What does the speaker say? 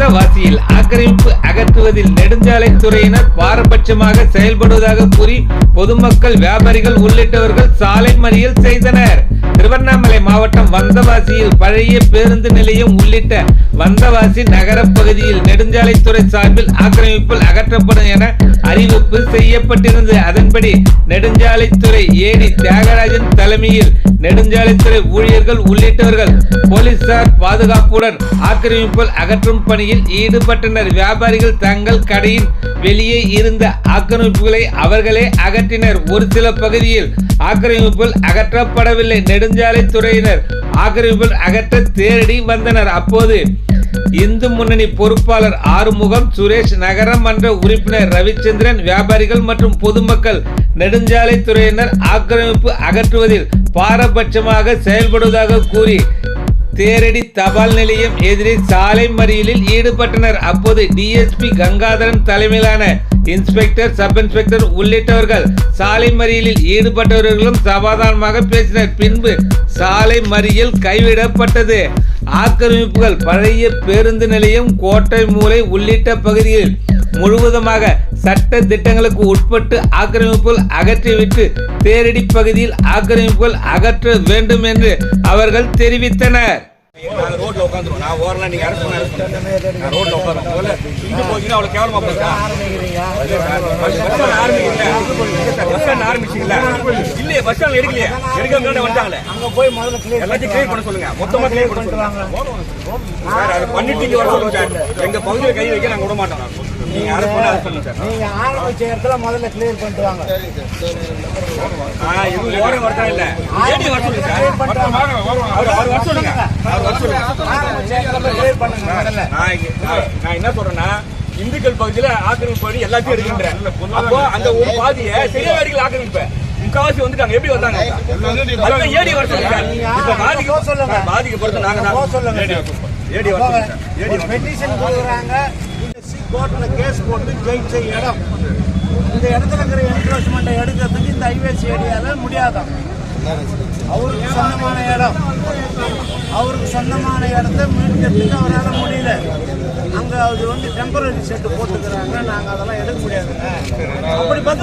வந்தவாசியில் ஆக்கிரமிப்பு அகற்றுவதில் நெடுஞ்சாலைத்துறையினர் பாரபட்சமாக செயல்படுவதாக கூறி பொதுமக்கள் வியாபாரிகள் உள்ளிட்டவர்கள் சாலை மறியல் செய்தனர். திருவண்ணாமலை மாவட்டம் வந்தவாசியில் பழைய பேருந்து நிலையம் உள்ளிட்ட வந்தவாசி நகர பகுதியில் நெடுஞ்சாலைத்துறை சார்பில் ஆக்கிரமிப்புகள் அகற்றப்படும் என அறிவிப்பு செய்யப்பட்டிருந்தது. அதன்படி நெடுஞ்சாலைத்துறை ஏடி தியாகராஜன் தலைமையில் நெடுஞ்சாலைத்துறை ஊழியர்கள் உள்ளிட்டவர்கள் போலீசார் பாதுகாப்புடன் ஆக்கிரமிப்புகள் அகற்றும் பணியில் ஈடுபட்டனர். வியாபாரிகள் தங்கள் கடையின் வெளியே இருந்த ஆக்கிரமிப்புகளை அவர்களே அகற்றினர். ஒரு சில பகுதியில் ஆக்கிரமிப்புகள் அகற்றப்படவில்லை. நெடுஞ்சாலைத்துறையினர் ஆக்கிரமிப்புகள் அகற்ற தேடி வந்தனர். அப்போது இந்து முன்னணி பொறுப்பாளர் ஆறுமுகம் சுரேஷ் நகரமன்ற உறுப்பினர் ரவிச்சந்திரன் வியாபாரிகள் மற்றும் பொதுமக்கள் நெடுஞ்சாலைத்துறையினர் ஆக்கிரமிப்பு அகற்றுவதில் பாரபட்சமாக செயல்படுவதாக கூறி தேரடி தபால் நிலையம் எதிரே சாலை மறியலில் ஈடுபட்டனர். அப்போது டிஎஸ்பி கங்காதரன் தலைமையிலான இன்ஸ்பெக்டர் சப் இன்ஸ்பெக்டர் உள்ளிட்டவர்கள் சாலை மறியலில் ஈடுபட்டவர்களும் சமாதானமாக பேசினர். பின்பு சாலை மறியல் கைவிடப்பட்டது. ஆக்கிரமிப்புகள் பழைய பேருந்து நிலையம் கோட்டை மூலை உள்ளிட்ட பகுதியில் முழுவதுமாக சட்ட திட்டங்களுக்கு உட்பட்டு ஆக்கிரமிப்புகள் அகற்றிவிட்டு தேரடி பகுதியில் ஆக்கிரமிப்புகள் அகற்ற வேண்டும் என்று அவர்கள் தெரிவித்தனர். நாங்க ரோட்ல உட்காந்துருவோம் நான் ஓரலாம் நீங்க. நான் ரோட்ல இங்க போச்சுன்னா அவ்வளவு கேவலமா போச்சா ஆரம்பிச்சீங்களா இல்லையே பஸ் ஸ்டாண்ட் எடுக்கலையே. எடுக்க முன்னாடி வந்துட்டாங்களே. அங்க போய் முதல்ல clear எல்லாத்தையும் கிளியர் பண்ண சொல்லுங்க. மொத்தமா கிளியர் பண்ண சொல்லுங்க. சார் அது பண்ணிட்டு இங்க வர சொல்லுங்க சார். எங்க பகுதியில கை வைக்க நாங்க விட மாட்டோம். நீங்க அரசு பண்ண அரசு பண்ணுங்க சார். நீங்க ஆரம்பிச்ச இடத்துல முதல்ல கிளியர் பண்ணிட்டு வாங்க. ஆ இவங்க ஓரம் வரதா இல்ல. ஏடி வர சொல்லுங்க சார்? அவர் அவர் வர சொல்லுங்க. அவர் வர சொல்லுங்க. ஆரம்பிச்ச இடத்துல கிளியர் பண்ணுங்க முதல்ல. நான் என்ன சொல்றேன்னா இந்துக்கள் பகுதியில ஆக்கிரமிப்பு எல்லாத்தையும் எடுக்கின்றேன். அப்போ அந்த ஒரு பாதியை சரியாடிகள் ஆக்கிரமிப்பு முக்காவாசி வந்துட்டாங்க எப்படி வந்தாங்க ஏடி வர. இப்ப பாதிக்க சொல்லுங்க. பாதிக்கப்படுறது நாங்க தான். ஏடி வர. ஏடி. பெட்டிஷன் கொடுக்குறாங்க இந்த கோர்ட்ல கேஸ் போட்டு ஜெயிச்ச இடம் இந்த இடத்துல இருக்கிற என்க்ரோச்மெண்ட்டை எடுக்கிறதுக்கு இந்த ஐவேஸ் ஏரியால முடியாதான் அவருக்கு சொந்தமான இடம் அவருக்கு சொந்தமான இடத்த மீட்கிறதுக்கு அவரால் முடியல அங்க அது வந்து டெம்பரரி செட்டு போட்டுக்கிறாங்க நாங்க அதெல்லாம் எடுக்க முடியாது அப்படி பார்த்து